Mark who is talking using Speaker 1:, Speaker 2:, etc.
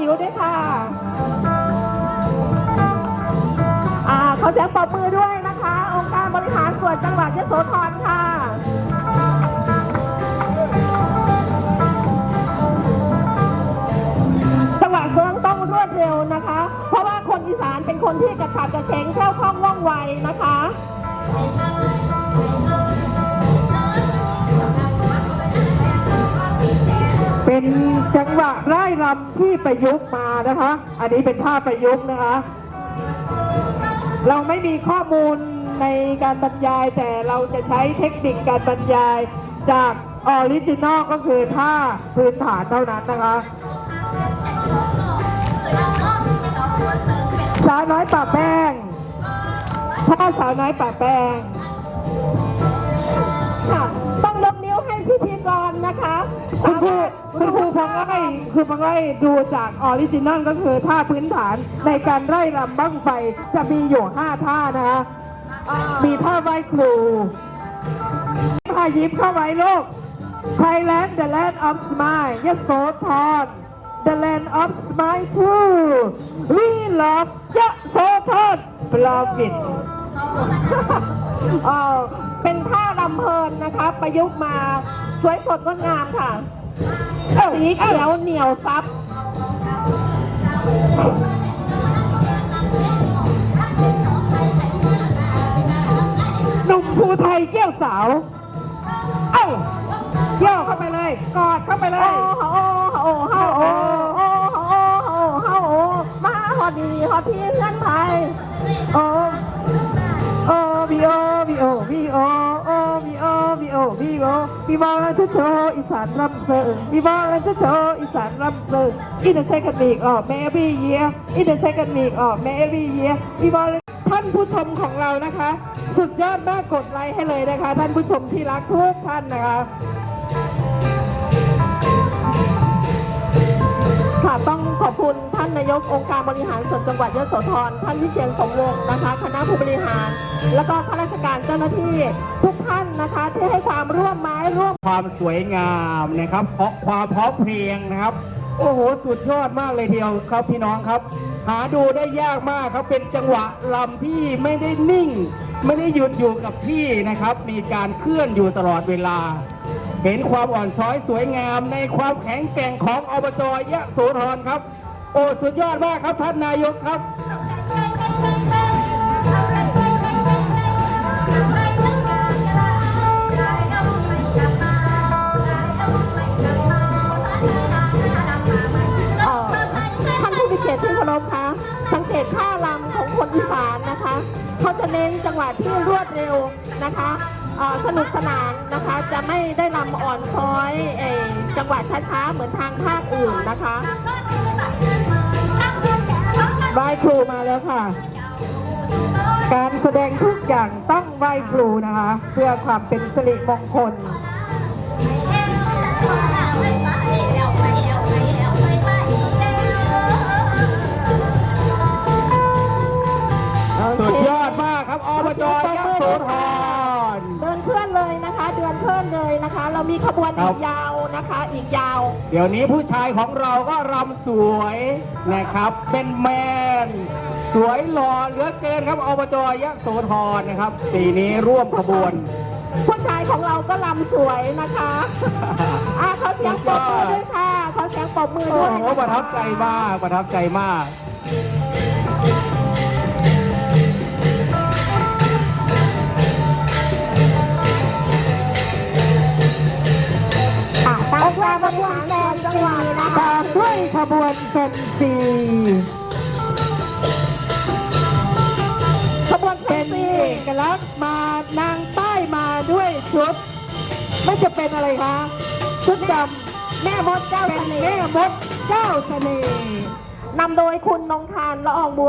Speaker 1: อิ๋วด้วยค่ะอ่าขอเสียงปรบมือด้วยนะคะ องค์การบริหารส่วนจังหวัดยโสธรค่ะจังหวะเซิงต้องรวดเร็วนะคะ เพราะว่าคนอีสานเป็นคนที่กระฉับกระเฉงแคล่วคล่องว่องไวนะคะ
Speaker 2: จังหวะไร่รำที่ประยุกต์มานะคะ อันนี้เป็นท่าประยุกต์นะคะ เราไม่มีข้อมูลในการบรรยายแต่เราจะใช้เทคนิคการบรรยายจากออริจินอลก็คือท่าพื้นฐานเท่านั้นนะคะสาวน้อยป่าแป้งท่าสาวน้อยป่าแป้ง
Speaker 1: นะคะ
Speaker 2: คุณครูคุณครูพังไร่คือพังไร่ดูจากออริจินอลก็คือท่าพื้นฐานในการไร่รำบั้งไฟจะมีอยู่5ท่านะคะมีท่าไหว้ครูท่ายิ้มเข้าไว้ลูก Thailand the land of smile ยโสธร the land of smile too we love ยโสธร province
Speaker 1: เอ่อเป็นท่าำเพลินนะคะ ประยุกต์มาสวยสดงดงามค่ะ สีเขียวเหนียวซับ
Speaker 2: หนุ่มภูไทยเกี้ยวสาว เอ้าเกี้ยวเข้าไปเลย กอดเข้าไปเล
Speaker 1: โอ้
Speaker 2: ย
Speaker 1: โหโอ้โหโอ้โหโอ้โหโอ้โหโอ้โหมาฮอดดีฮอดที่เงื่อนไทย
Speaker 2: โอ โอวีบอลแล้วจะโชว์อีสานรำเสริงวีบอลแล้วจะโชว์อีสานรำเสริง in the second week of every year in the second week of every year วีบอลท่านผู้ชมของเรานะคะ สุดยอดมากกดไลค์ให้เลยนะคะ ท่านผู้ชมที่รักทุกท่านนะคะ
Speaker 1: ค่ะต้องขอบคุณท่านนายกองค์การบริหารส่วนจังหวัดยโสธรท่านวิเชียนสมวงศ์นะคะ คณะผู้บริหาร แล้วก็ข้าราชการเจ้าหน้าที่ทุกท่าน นะคะ ที่ให้ความร่วมไม้ร่วม
Speaker 3: ความสวยงามนะครับเพราะความเพราะเพลงนะครับ โอ้โหสุดยอดมากเลยทีเดียวครับพี่น้องครับ หาดูได้ยากมากครับเป็นจังหวะลำที่ไม่ได้นิ่ง ไม่ได้หยุดอยู่กับที่นะครับ มีการเคลื่อนอยู่ตลอดเวลา เห็นความอ่อนช้อยสวยงามในความแข็งแกร่งของอบจยะโสธรครับ โอ้สุดยอดมากครับท่านนายกครับ
Speaker 1: รพคะสังเกตท่ารำของคนอีสานนะคะเขาจะเน้นจังหวะที่รวดเร็วนะคะสนุกสนานนะคะจะไม่ได้รำอ่อนช้อยอจังหวะช้าๆเหมือนทางภาคอื่นนะคะ
Speaker 2: ไหว้ครูมาแล้วค่ะ การแสดงทุกอย่างต้องไหว้ครูนะคะ เพื่อความเป็นสิริมงคลา
Speaker 3: กครับอบจยะโสธร
Speaker 1: เดินเคลื่อนเลยนะคะ เดินเคลื่อนเลยนะคะ เรามีขบวน
Speaker 3: ครั
Speaker 1: อี
Speaker 3: บ
Speaker 1: กยาวนะคะอีกยาว
Speaker 3: เดี๋ยวนี้ผู้ชายของเราก็รำสวยนะครับ เป็นแมน สวยหล่อเหลือเกินครับอบจยะโสธรนะครับ ปีนี้ร่วมขบวน
Speaker 1: ผู้ชายของเราก็ลำสวยนะคะอะขอเสียงปรบมือด้วยค่ะขอเสียงปรบมือ
Speaker 3: โอ้
Speaker 1: ด้วย
Speaker 3: โห
Speaker 1: นะคะ
Speaker 3: ประทับใจมากประทับใจมาก
Speaker 1: ตามความบวนจังหวัด
Speaker 2: ตามด้วยขบวนแฟนซี
Speaker 1: ขบวน
Speaker 2: เป็นน
Speaker 1: ซี
Speaker 2: เอกลักษณ์มานางป้มาด้วยชุด ไม่จะเป็นอะไรคะชุดด
Speaker 1: แม่มดเจ้าำ
Speaker 2: เป็
Speaker 1: เส
Speaker 2: น
Speaker 1: น่
Speaker 2: แม่
Speaker 1: ห์
Speaker 2: มดเจ้าเสน่ห์
Speaker 1: นำโดยคุณนงคารละอองบัว